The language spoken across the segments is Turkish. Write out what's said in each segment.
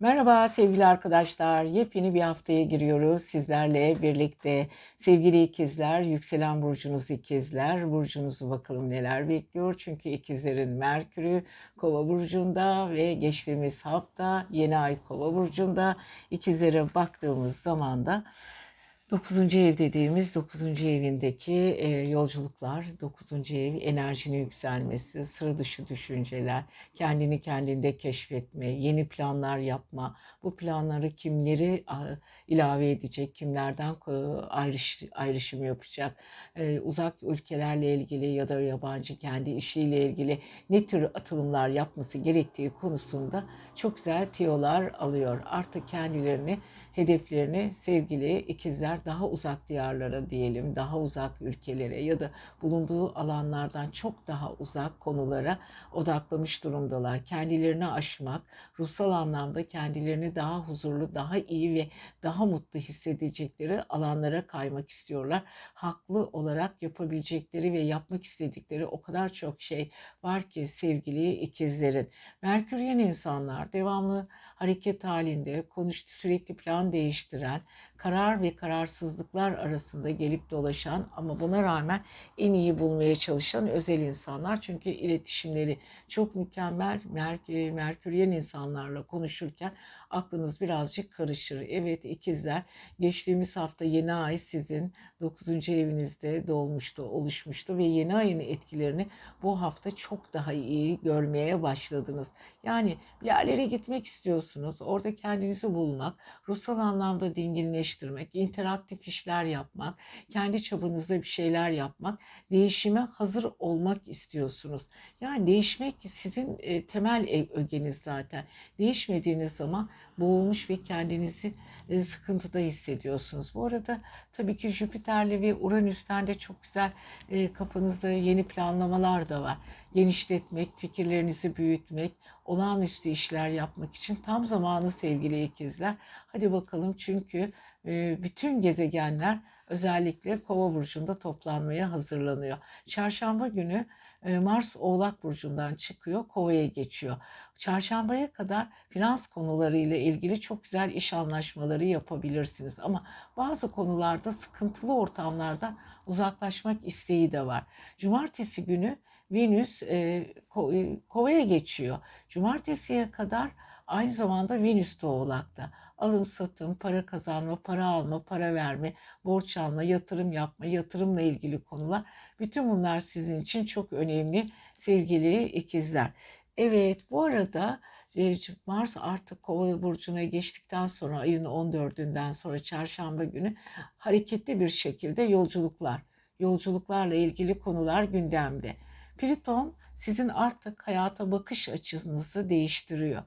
Merhaba sevgili arkadaşlar. Yepyeni bir haftaya giriyoruz sizlerle birlikte. Sevgili ikizler, yükselen burcunuz ikizler. Burcunuzu bakalım neler bekliyor. Çünkü ikizlerin Merkür'ü Kova burcunda ve geçtiğimiz hafta yeni ay Kova burcunda. İkizlere baktığımız zaman da 9. ev dediğimiz 9. evindeki e, yolculuklar, 9. ev enerjinin yükselmesi, sıra dışı düşünceler, kendini kendinde keşfetme, yeni planlar yapma, bu planları kimleri ilave edecek, kimlerden ayrış, ayrışım yapacak, uzak ülkelerle ilgili ya da yabancı kendi işiyle ilgili ne tür atılımlar yapması gerektiği konusunda çok güzel tiyolar alıyor. Artık kendilerini hedeflerini sevgili ikizler daha uzak diyarlara diyelim, daha uzak ülkelere ya da bulunduğu alanlardan çok daha uzak konulara odaklamış durumdalar. Kendilerini aşmak, ruhsal anlamda kendilerini daha huzurlu, daha iyi ve daha mutlu hissedecekleri alanlara kaymak istiyorlar. Haklı olarak yapabilecekleri ve yapmak istedikleri o kadar çok şey var ki sevgili ikizlerin. Merküryen insanlar devamlı hareket halinde, konuştu sürekli plan değiştiren, karar ve kararsızlıklar arasında gelip dolaşan ama buna rağmen en iyi bulmaya çalışan özel insanlar. Çünkü iletişimleri çok mükemmel. Merk Merküryen insanlarla konuşurken aklınız birazcık karışır. Evet ikizler geçtiğimiz hafta yeni ay sizin 9. evinizde dolmuştu, oluşmuştu ve yeni ayın etkilerini bu hafta çok daha iyi görmeye başladınız. Yani bir yerlere gitmek istiyorsunuz. Orada kendinizi bulmak, ruhsal anlamda dinginleştirmek, interaktif işler yapmak, kendi çabınızda bir şeyler yapmak, değişime hazır olmak istiyorsunuz. Yani değişmek sizin e, temel e, ögeniz zaten. Değişmediğiniz zaman boğulmuş ve kendinizi e, sıkıntıda hissediyorsunuz. Bu arada tabii ki Jüpiter'le ve Uranüs'ten de çok güzel kafanızda yeni planlamalar da var. Genişletmek, fikirlerinizi büyütmek, olağanüstü işler yapmak için tam zamanı sevgili ikizler. Hadi bakalım çünkü e, bütün gezegenler özellikle Kova burcunda toplanmaya hazırlanıyor. Çarşamba günü e, Mars Oğlak burcundan çıkıyor, Kova'ya geçiyor. Çarşambaya kadar finans konuları ile ilgili çok güzel iş anlaşmaları yapabilirsiniz ama bazı konularda sıkıntılı ortamlardan uzaklaşmak isteği de var. Cumartesi günü Venüs e, e, Kova'ya geçiyor. Cumartesiye kadar aynı zamanda Venüs de Oğlak'ta. Alım satım, para kazanma, para alma, para verme, borç alma, yatırım yapma, yatırımla ilgili konular. Bütün bunlar sizin için çok önemli sevgili ikizler. Evet bu arada e, Mars artık Kova burcuna geçtikten sonra ayın 14'ünden sonra çarşamba günü hareketli bir şekilde yolculuklar, yolculuklarla ilgili konular gündemde. Plüton sizin artık hayata bakış açınızı değiştiriyor.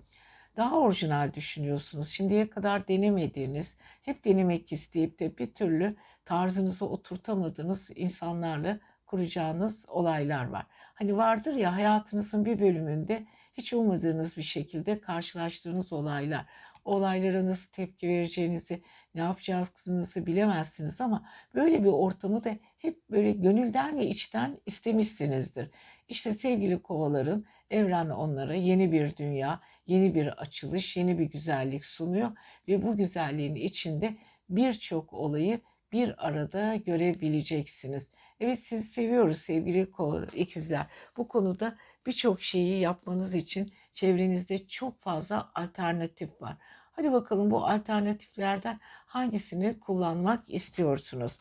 Daha orijinal düşünüyorsunuz. Şimdiye kadar denemediğiniz, hep denemek isteyip de bir türlü tarzınızı oturtamadığınız insanlarla kuracağınız olaylar var. Hani vardır ya hayatınızın bir bölümünde hiç ummadığınız bir şekilde karşılaştığınız olaylar. Olaylara nasıl tepki vereceğinizi, ne yapacağınızı bilemezsiniz ama böyle bir ortamı da hep böyle gönülden ve içten istemişsinizdir. İşte sevgili kovaların evren onlara yeni bir dünya, yeni bir açılış, yeni bir güzellik sunuyor ve bu güzelliğin içinde birçok olayı bir arada görebileceksiniz. Evet sizi seviyoruz sevgili ikizler. Bu konuda birçok şeyi yapmanız için çevrenizde çok fazla alternatif var. Hadi bakalım bu alternatiflerden hangisini kullanmak istiyorsunuz?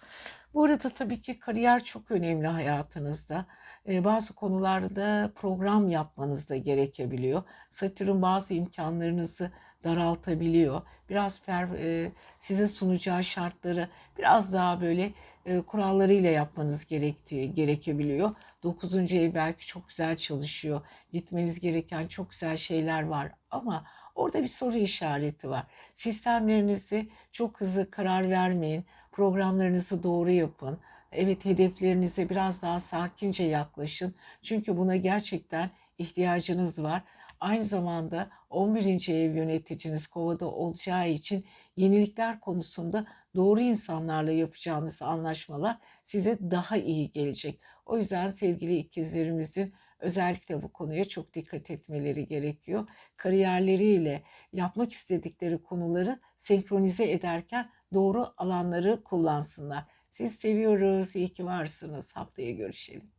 Bu arada tabii ki kariyer çok önemli hayatınızda. Ee, bazı konularda program yapmanız da gerekebiliyor. Satürn bazı imkanlarınızı daraltabiliyor. Biraz per, e, size sunacağı şartları biraz daha böyle e, kurallarıyla yapmanız gerektiği gerekebiliyor. Dokuzuncu ev belki çok güzel çalışıyor. Gitmeniz gereken çok güzel şeyler var ama orada bir soru işareti var. Sistemlerinizi çok hızlı karar vermeyin. Programlarınızı doğru yapın. Evet hedeflerinize biraz daha sakince yaklaşın. Çünkü buna gerçekten ihtiyacınız var. Aynı zamanda 11. ev yöneticiniz kovada olacağı için yenilikler konusunda doğru insanlarla yapacağınız anlaşmalar size daha iyi gelecek. O yüzden sevgili ikizlerimizin özellikle bu konuya çok dikkat etmeleri gerekiyor. Kariyerleriyle yapmak istedikleri konuları senkronize ederken doğru alanları kullansınlar. Siz seviyoruz. İyi ki varsınız. Haftaya görüşelim.